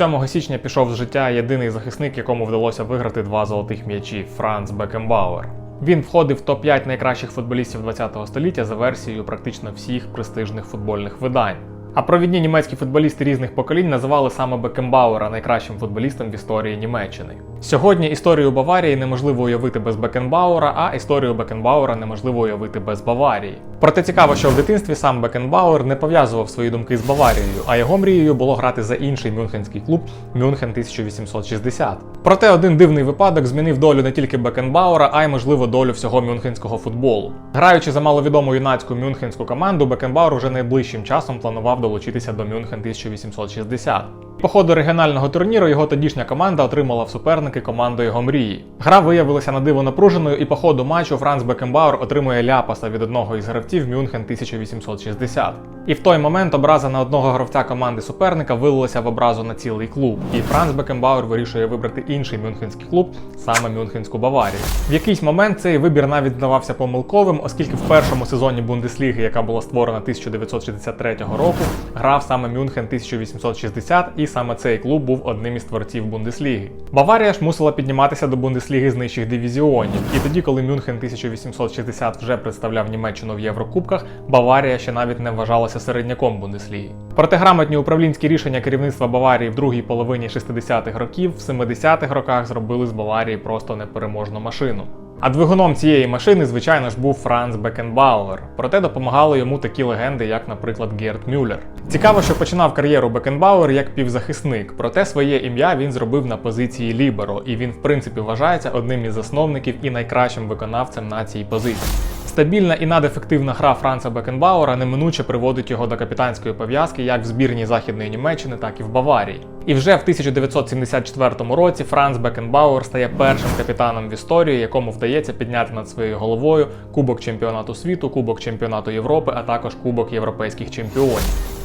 7 січня пішов з життя єдиний захисник, якому вдалося виграти два золотих м'ячі Франц Бекенбауер. Він входив в топ-5 найкращих футболістів ХХ століття за версією практично всіх престижних футбольних видань. А провідні німецькі футболісти різних поколінь називали саме Бекенбауера найкращим футболістом в історії Німеччини. Сьогодні історію Баварії неможливо уявити без Бекенбауера, а історію Бекенбауера неможливо уявити без Баварії. Проте цікаво, що в дитинстві сам Бекенбауер не пов'язував свої думки з Баварією, а його мрією було грати за інший мюнхенський клуб Мюнхен 1860. Проте один дивний випадок змінив долю не тільки Бекенбауера, а й можливо долю всього мюнхенського футболу. Граючи за маловідому юнацьку мюнхенську команду, Бекенбауер уже найближчим часом планував долучитися до Мюнхен 1860. По ходу регіонального турніру його тодішня команда отримала в суперники команду його мрії. Гра виявилася на диво напруженою, і по ходу матчу Франц Бекенбауер отримує ляпаса від одного із гравців Мюнхен 1860. І в той момент образа на одного гравця команди суперника вилилася в образу на цілий клуб. І Франц Бекенбауер вирішує вибрати інший мюнхенський клуб, саме Мюнхенську Баварію. В якийсь момент цей вибір навіть здавався помилковим, оскільки в першому сезоні Бундесліги, яка була створена 1963 року, грав саме Мюнхен 1860, і саме цей клуб був одним із творців Бундесліги. Баварія ж мусила підніматися до Бундесліги з нижчих дивізіонів. І тоді, коли Мюнхен 1860 вже представляв Німеччину в Єврокубках, Баварія ще навіть не вважалася середняком Бундесліги. Проте грамотні управлінські рішення керівництва Баварії в другій половині 60-х років, в 70-х роках зробили з Баварії просто непереможну машину. А двигуном цієї машини, звичайно ж, був Франц Бекенбауер. Проте допомагали йому такі легенди, як, наприклад, Герт Мюллер. Цікаво, що починав кар'єру Бекенбауер як півзахисник, проте своє ім'я він зробив на позиції Ліберо, і він, в принципі, вважається одним із засновників і найкращим виконавцем на цій позиції. Стабільна і надефективна гра Франца Бекенбауера неминуче приводить його до капітанської пов'язки як в збірній Західної Німеччини, так і в Баварії. І вже в 1974 році Франц Бекенбауер стає першим капітаном в історії, якому вдається підняти над своєю головою Кубок чемпіонату світу, Кубок чемпіонату Європи, а також Кубок європейських чемпіонів.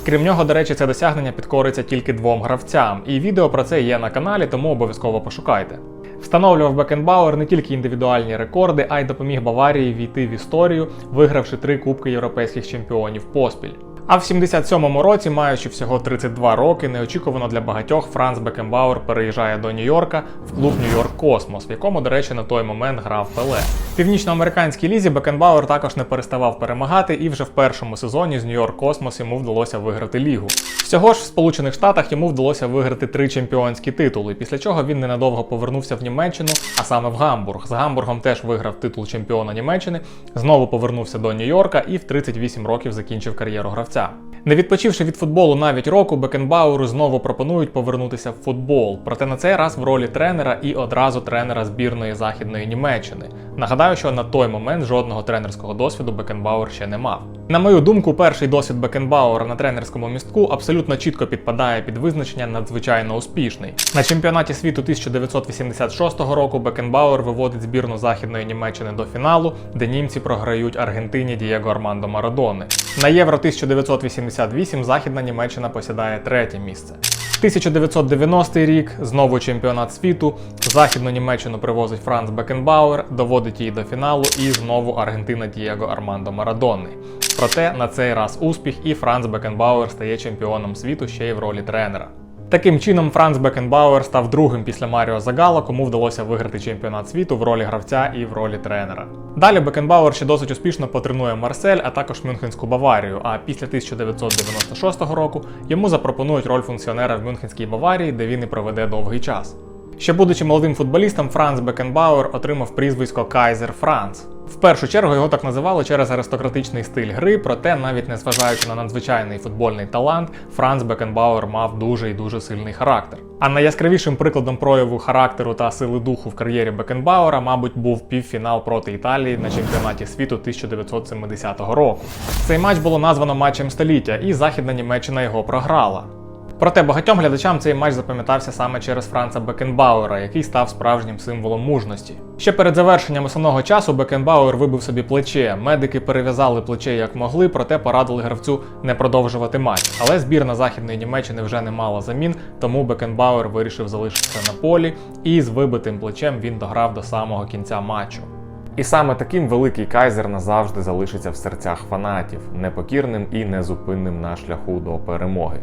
Крім нього, до речі, це досягнення підкориться тільки двом гравцям, і відео про це є на каналі, тому обов'язково пошукайте. Встановлював Бекенбауер не тільки індивідуальні рекорди, а й допоміг Баварії війти в історію, вигравши три кубки європейських чемпіонів поспіль. А в 77-му році, маючи всього 32 роки, неочікувано для багатьох Франц Бекенбауер переїжджає до Нью-Йорка в клуб Нью-Йорк Космос, в якому, до речі, на той момент грав Пеле. В північноамериканській лізі Бекенбауер також не переставав перемагати, і вже в першому сезоні з Нью-Йорк Космос йому вдалося виграти лігу. Всього ж в Сполучених Штатах йому вдалося виграти три чемпіонські титули, після чого він ненадовго повернувся в Німеччину, а саме в Гамбург. З Гамбургом теж виграв титул чемпіона Німеччини, знову повернувся до Нью-Йорка і в 38 років закінчив кар'єру гравця. Не відпочивши від футболу навіть року, Бекенбауру знову пропонують повернутися в футбол, проте на цей раз в ролі тренера і одразу тренера збірної західної Німеччини. Нагадаю, що на той момент жодного тренерського досвіду Бекенбауер ще не мав. На мою думку, перший досвід Бекенбауера на тренерському містку абсолютно чітко підпадає під визначення надзвичайно успішний. На чемпіонаті світу 1986 року Бекенбауер виводить збірну західної Німеччини до фіналу, де німці програють Аргентині Дієго Армандо Марадони. На євро 1988 Західна Німеччина посідає третє місце. 1990 рік знову чемпіонат світу. Західну Німеччину привозить Франц Бекенбауер, доводить її до фіналу, і знову Аргентина Дієго Армандо Марадони. Проте на цей раз успіх, і Франц Бекенбауер стає чемпіоном світу ще й в ролі тренера. Таким чином, Франц Бекенбауер став другим після Маріо Загала, кому вдалося виграти чемпіонат світу в ролі гравця і в ролі тренера. Далі Бекенбауер ще досить успішно потренує Марсель, а також Мюнхенську Баварію. А після 1996 року йому запропонують роль функціонера в Мюнхенській Баварії, де він і проведе довгий час. Ще будучи молодим футболістом, Франц Бекенбауер отримав прізвисько Кайзер Франц. В першу чергу його так називали через аристократичний стиль гри, проте, навіть незважаючи на надзвичайний футбольний талант, Франц Бекенбауер мав дуже і дуже сильний характер. А найяскравішим прикладом прояву характеру та сили духу в кар'єрі Бекенбауера, мабуть, був півфінал проти Італії на чемпіонаті світу 1970 року. Цей матч було названо матчем століття, і Західна Німеччина його програла. Проте багатьом глядачам цей матч запам'ятався саме через Франца Бекенбауера, який став справжнім символом мужності. Ще перед завершенням основного часу Бекенбауер вибив собі плече. Медики перев'язали плече як могли, проте порадили гравцю не продовжувати матч. Але збірна західної Німеччини вже не мала замін, тому Бекенбауер вирішив залишитися на полі, і з вибитим плечем він дограв до самого кінця матчу. І саме таким великий кайзер назавжди залишиться в серцях фанатів, непокірним і незупинним на шляху до перемоги.